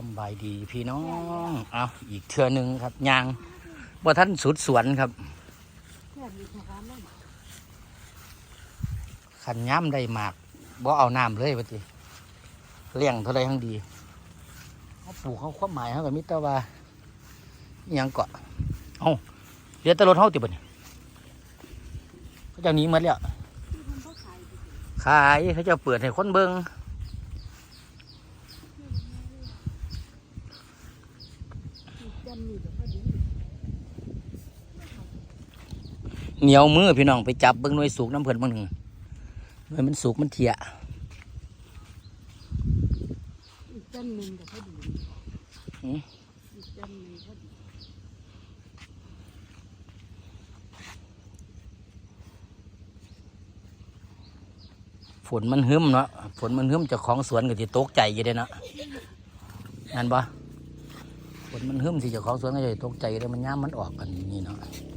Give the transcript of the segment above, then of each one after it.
สำบายดีพี่น้องเอาอีกเทือหนึ่งครับยางว่าท่านสุดสวนครับขันย้ำได้หมากบ่เอาน้ำเลยปฏิเลี้ยงเท่าไรทั้งดีเขาปลูกเขาความหมายเขากับมิตรว่าอิหยังเกาะเอาเดี๋ยวแตรถเขาติบัดนเขาเจะหนีหมดแล้วขายเขาจะเปิดให้คนเบิง เหนียวมือพี่น้องไปจับเบิ้งหน่วยสุกน้ำเพิ่นเบางหนึ่งหน่วยมันสุกมันเถียอีกต้นหนึ่งแต่พอดีหืมอีกต้นหนึ่งพอดีฝนมันหึมเนาะฝนมันหึมเจากของสวนก็จะตกใจอยู่เด้เนาะนั่นปะฝนมันหึมสิเจากของสวนก็จะตกใจอยู่เด้มันย่ามมันออกกันนี่เนาะเพิ่น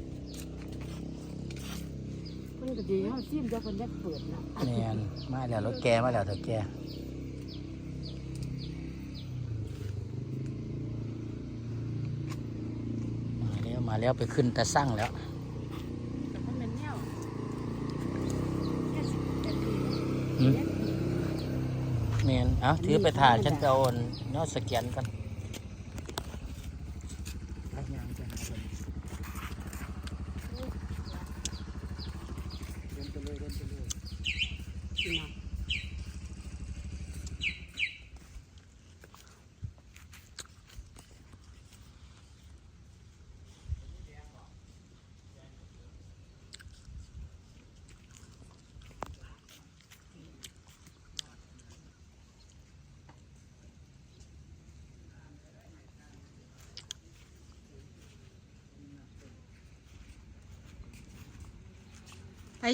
ก็ดีเขาซิมจะคนยักเปิดนะแมนมาแล้วรถแกมาแล้วเถอะแกมาแล้วมาแล้วไปขึ้นตะสั่งแล้วแต่มันเป็นแนวแค่สิบแปดปีหืมแมนเอ้าถือไปถ่ายฉันจะเอาเนาะสแกนกัน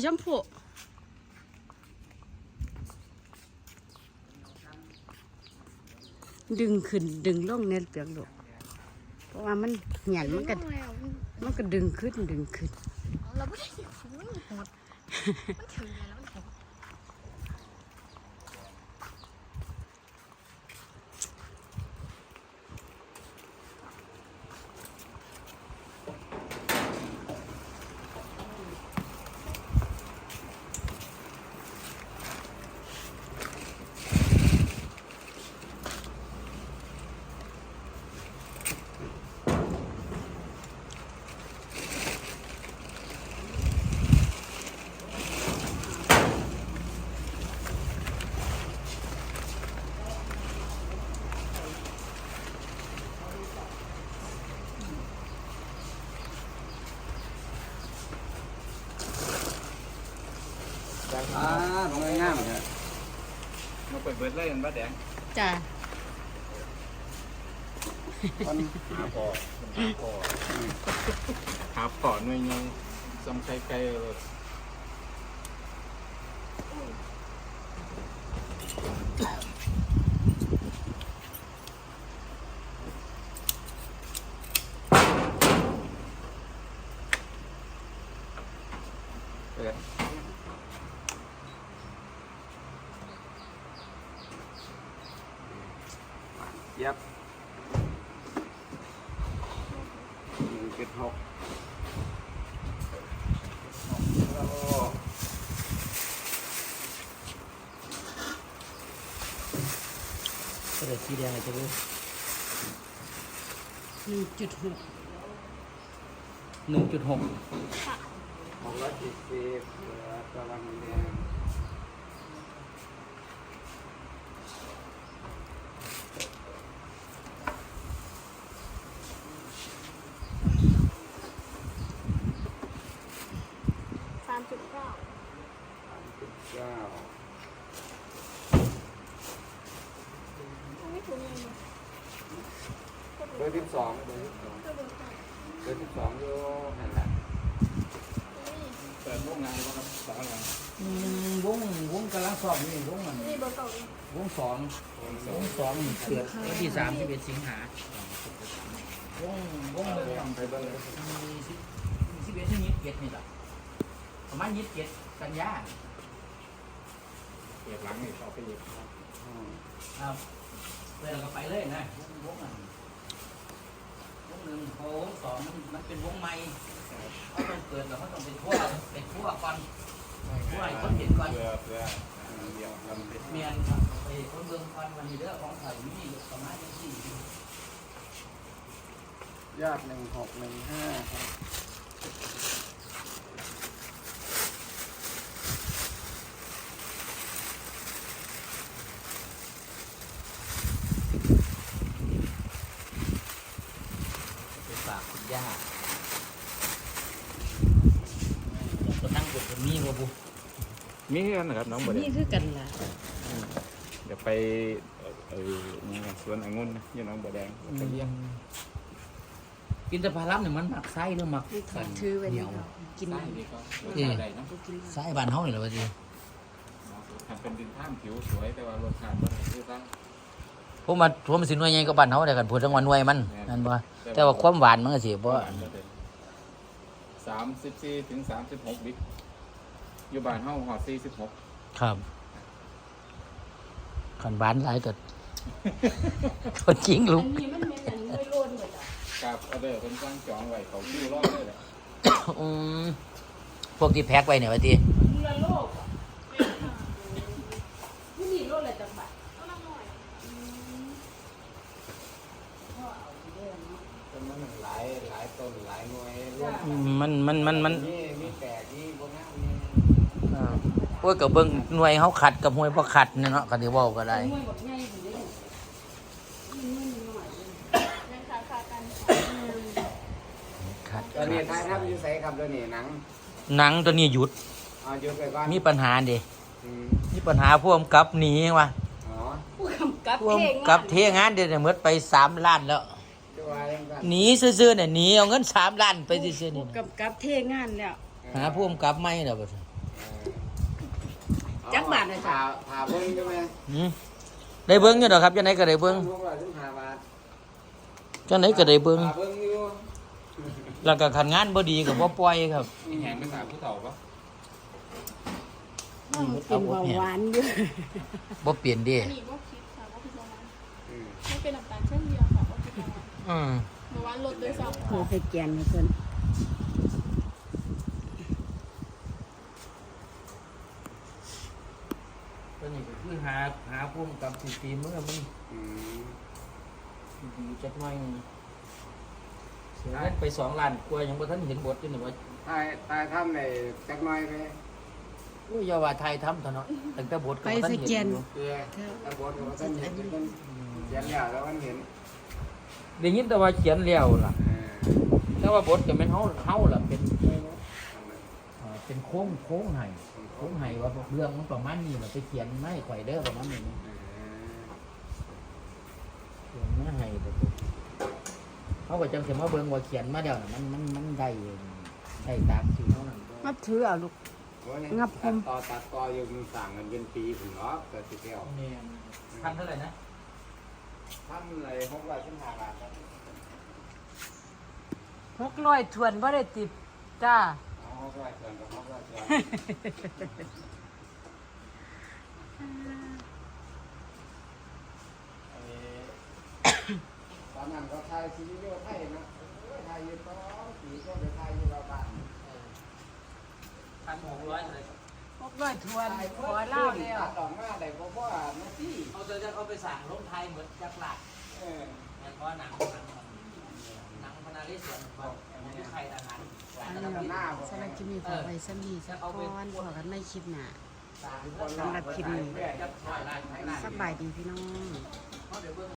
ชมพูดึงขึ้นดึงลงในเปลือกลูกเพราะว่ามันเหียนมันก็มันก็ดึงขึ้นดึงขึ้น เราไม่ได้เสียงสูงมันโหดมันถึงแล้วมันโหด อ่าผมง่ายๆเหมือนกันมาเปิดเบิดเลยเห็นบ้าแดงจ้ะมันหาพอหาพอหาพอหน่วยไงจำไกลไกลเลย เย็บหนึ่งจุดหกแล้วก็ก็เลยสีแดงเลยจะรู้หนึ่งจุดหกหนึ่งจุดหกหกร้อยสี่สิบเหลือตารางแดง สามจุดเก้า สามจุดเก้า ไม่ถึงเลยนะ เบอร์ที่ สองเบอร์ที่สองก็เดินไปเบอร์ที่สองอยู่นั่นแหละนี่เปิดพวกงานว่าครับสาวงานอืมวงวงกำลังสอบนี่วงมันนี่เบอร์เก่าเองวงสองวงสองนี่เกิดวันที่สามที่เป็นสิงหาวงวงเลยไปเบอร์เลยมีสิมีสิบเอ็ดที่ยี่สิบเอ็ดนี่แหละประมาณยี่สิบเอ็ดกันยาเปิดหลังนี่เขาไปเย็บอืมครับเพื่อนก็ไปเลยนะอ นึ่งพอวงสองมันมันเป็นวงใหม่เขาต้องเกิดแล้วเขาต้องเป็นทั่วเป็นทั่วก่อนผู้ใหญ่คนเห็นก่อนเพื่อเพื่อเดียวกันเป็นเมียนครับไปคนเมืองก่อนวันนี้เด้อของไทยมีประมาณนี้สี่ยอดหนึ่งหกหนึ่งห้าครับ ไปฝากคุณย่าก็นั่งกดคนนี้ว่าบุ มีกันนะครับน้องบ่ได้นี่คือกันล่ะเดี๋ยวไปเอ่อนี่ไงสวนองุ่นนะอยู่หน้องบัวแดงไปเลี้ยงกินแต่พารัมเนี่ยมันหมักไส้หรือหมักนี่ถอขัดนถือไว้เหนีนี่ยวเรากินได้ได้ดีก็เอ๊ะได้เนาะก็กินได้ไส้บานเฮานี่แหละวะจีมันเป็นดินท่ามผิวสวยแต่ว่ารสชาติบ่ได้คือตั้งผมมาผมสิหน่วยใหญ่ก็บ้านเฮาได้กันพูดทั้งวันหน่วยมันนั่นบ่แต่ว่าความหวานมันก็สิบ่สามสิบสี่ถึงสามสิบหกบิก อยู่บ้านเฮาหอดสี่สิบหกครับขันหวานหลายก็คนจริงลูอักนนี้มันเป็นอย่างนี้ไม่โลนหมดอะกับออเดอร์เป็นจ้างจองไว้เขาคิวรอเลยแหละอืมพวกที่แพ็คไว้เนี่ยว่าจีเรือโลกอะที่นี่โลดอะไรจังบาทก็ละหน่อยพ่อเอาไปเด้อเนาะต้นมันหลายหลายต้นหลายหน่วยร่วมมันมันมันมันมีมีแตกมีบนหน้ามี อ่า โอ้ยกับเบิ่งหน่วยเขาขัดกับหน่วยบ่ขัดเนี่ยเนาะก็สิเว้าก็ได้มวยแบบง่ายอยู่เลยมันมวยหน่อยเลยยังขาขากันขัดตอนนี้ท้ายทัพอยู่ใส่ครับตัวนี้หนัง หนังตัวนี้หยุดเอาหยุดไปก่อนมีปัญหาเด้อืมมีปัญหาพ่วงกับหนีว่ะอ๋อผู้กำกับพ่วงเพลงกับเทงานเดี๋ยวเนี่ยหมดไปสามล้านแล้วดูว่าเรื่องกันหนีซื่อๆเนี่ยหนีเอาเงินสามล้านไปซื่อๆนี่ผู้นะกำกับเทงานแล้วหาพ่วงกับไม่แล้วบ่ จักบาทเลยจ้ะผ่าผ่าเบิ้งใช่ไหมหืมได้เบิ่งอยู่ดอกครับจังไดก็ได้เบิ่งพวกเราถึงผ่าบาทจังไดก็ได้เบิ่งผ่าเบิ้งอยู่แล้วก็คันงานบ่ดีก็บ่ปล่อยครับมีแหงไปสามผู้เฒ่าปะมันเป็นเบาหวานอยู่บ่เปลี่ยนเด้อันนี้ก็คิดค่ะว่าพิจารณาอืมไม่เป็นน้ำตาลเช่นเดียวค่ะว่าพิจารณาอืมเมื่อวานลดด้วยซ้ำโทรไปแกนให้เพิ่น ตัวนี้ก็คือ หาหาพ่วงกับสิปีมือมันอืมดีจักหน่อยหนึ่งเสียเงินไปสองล้านกว่ายังบ่ทันเห็นบทอยู่นี่ว่าตายตายทำในจักหน้อยไปอุ้ยอย่าว่าไทยทำเถอะเนาะตั้งแต่บทก็ไปบ่ทันสเห็นแกนอยู่เกลือตะบนกับท่านเห็นเป็นเขียนแล้วแล้วมันเห็นได้ยินแต่ว่าเขียนแล้วล่ะ เออแต่ว่าบทก็แม่นเฮาเฮาล่ะเป็นอ่าเป็นโค้งโค้งให้โค้งให้ว่าเรื่องมันประมาณนี้ล่ะไปเขียนไม่ข่อยเด้อประมาณนี้นะเออเขียนมาให้เด้อเขาก็จังสิมาเบิ่งว่าเขียนมาแล้วน่ะมันมันมันได้ได้ตามที่เฮานั่นบ่มาถือเอาลูกโอ้ยงับผมตัดต่อตัดต่ออยู่มันสั่งกันเป็นปีถึงเนาะแต่สิเที่ยวนี่พันเท่าไหร่นะทำอะไรหกร้อยขึ้นห้าบาทครับหกร้อยทวนบ่ได้ติบจ้า เอาหกร้นกับหกร้อยส่วนเอ่อตอนนั้นก็ไทยซีรีส์ไทยนะโอ้ยไทยอยู่ก็ปีก็ไปไทยอยู่เราบ้านพันหกร้อยเท่าไหร่หกร้อยทวนขอเล่าแล้วตัดอกมาได้เพราะว่านาทีเอาเจอจะเอาไปสั่งลงไทยเหมือนจักรหลักเออแล้วก็หนังหนังหนัง นาลิสวนบอกมีใครทหารอันนี้สำหรับคลิปนี้ขอไปสำนีสักก้อนพอกันไม่คลิปหน้าสามสำหรับคลิปนี้จักรร้อยล้านสบายดีพี่น้องเขาเดี๋ยวเบิ่ง